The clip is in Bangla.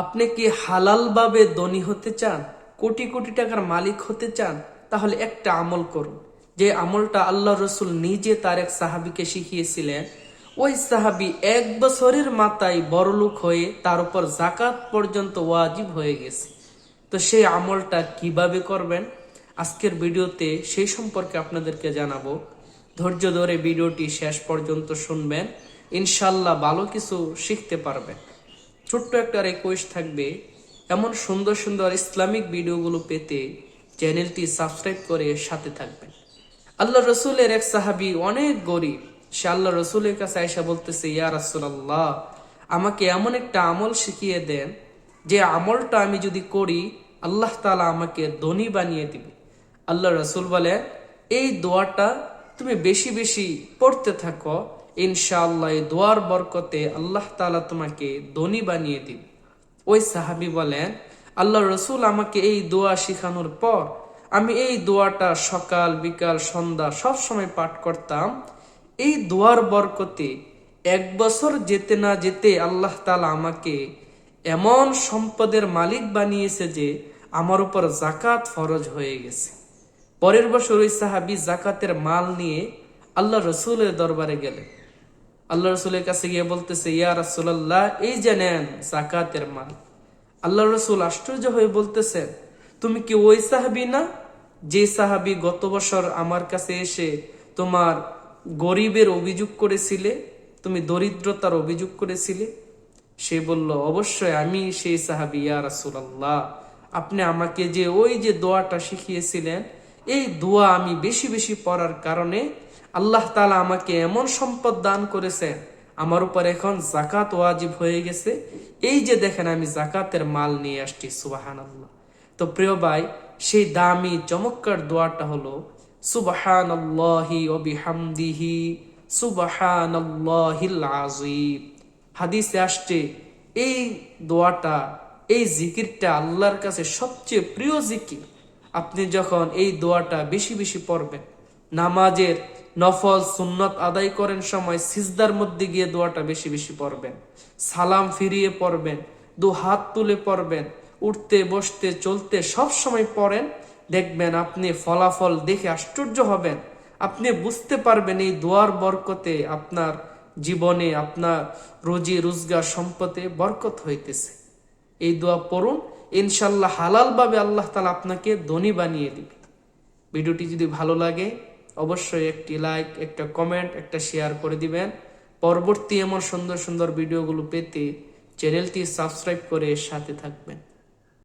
আপনি কি হালালভাবে ধনী হতে চান, কোটি কোটি টাকার মালিক হতে চান, তাহলে একটা আমল করুন। যে আমলটা আল্লাহ রসুল নিজে তার এক সাহাবিকে শিখিয়েছিলেন, ওই সাহাবি এক বছরের মাথায় বড়লোক হয়ে তার উপর জাকাত পর্যন্ত ওয়াজিব হয়ে গেছে। তো সেই আমলটা কীভাবে করবেন? আজকের ভিডিওতে সেই সম্পর্কে আপনাদেরকে জানাব। ধৈর্য ধরে ভিডিওটি শেষ পর্যন্ত শুনবেন। ইনশাল্লাহ ভালো কিছু শিখতে পারবেন। ছোট্ট একটা রিকোয়েস্ট থাকবে। এমন সুন্দর সুন্দর ইসলামিক ভিডিওগুলো পেতে চ্যানেলটি সাবস্ক্রাইব করে সাথে থাকবেন। আল্লাহ রসুলের এক সাহাবি অনেক গরিব। সে আল্লাহ রসুলের কাছে আয়সা বলতেছে, ইয়া রাসুলাল্লাহ, আমাকে এমন একটা আমল শিখিয়ে দেন যে আমলটা আমি যদি করি, আল্লাহ তালা আমাকে ধনী বানিয়ে দিবে। আল্লাহ রসুল বলে এই দোয়াটা তুমি বেশি বেশি পড়তে থাকো ইনশাআল্লাহ এই দোয়ার বরকতে আল্লাহ তালা তোমাকে ধনী বানিয়ে দিবে। ওই সাহাবি বলেন, আল্লাহ রসুল আমাকে এই দোয়া শিখানোর পর আমি এই দোয়াটা সকাল, বিকাল, সন্ধ্যা সব সময় পাঠ করতাম। এই দোয়ার বরকতে এক বছর যেতে না যেতে আল্লাহ তালা আমাকে এমন সম্পদের মালিক বানিয়েছে যে আমার উপর জাকাত ফরজ হয়ে গেছে। পরের বছর ওই সাহাবি জাকাতের মাল নিয়ে আল্লাহ রসুলের দরবারে গেলেন। আল্লাহ রসুলের কাছে গিয়ে বলতেছে, ইয়া রাসুলাল্লাহ, এই যে নেন জাকাতের মাল। আল্লাহ রসুল আশ্চর্য হয়ে বলতেছেন, তুমি কি ওই সাহাবি না যে সাহাবি গত বছর আমার কাছে এসে তোমার গরিবের অভিযোগ করেছিলে? তুমি দরিদ্রতার অভিযোগ করেছিলে? সে বলল, অবশ্যই আমি সেই সাহাবি, ইয়া রাসুলাল্লাহ। আপনি আমাকে যে ওই যে দোয়াটা শিখিয়েছিলেন, এই দোয়া আমি বেশি বেশি পড়ার কারণে আল্লাহ তালা আমাকে এমন সম্পদ দান করেছে, আমার উপর এখন জাকাত ওয়াজিব হয়ে গেছে। এই যে দেখেন আমি জাকাতের মাল নিয়ে আসছি সুবাহান আল্লাহ তো প্রিয় ভাই, সেই দামি চমৎকার দোয়াটা হলো সুবাহান আল্লাহি অবিহামদিহি সুবাহান আল্লাহিল আজিব হাদিসে আসছে, এই দোয়াটা, এই জিকিরটা আল্লাহর কাছে সবচেয়ে প্রিয় জিকির। আপনি যখন এই দোয়াটা বেশি বেশি পড়বেন, নামাজের নফল সুন্নত আদায় করেন সময় সিজদার মধ্যে গিয়ে দোয়াটা বেশি বেশি পড়বেন। সালাম ফিরিয়ে পড়বেন, দু হাত তুলে পড়বেন, উঠতে, বসতে, চলতে সব সময় পড়েন। দেখবেন আপনি ফলাফল দেখে আশ্চর্য হবেন। আপনি বুঝতে পারবেন এই দোয়ার বরকতে আপনার জীবনে, আপনার রোজি, রোজগার সম্পদে বরকত হইতেছে। এই দোয়া পড়ুন ইনশাল্লাহ হালালভাবে আল্লাহ তালা আপনাকে ধনী বানিয়ে দিবে। ভিডিওটি যদি ভালো লাগে অবশ্যই একটি লাইক একটা কমেন্ট একটা শেয়ার করে দিবেন। পরবর্তী এমন সুন্দর সুন্দর ভিডিওগুলো পেতে চ্যানেলটি সাবস্ক্রাইব করে সাথে থাকবেন।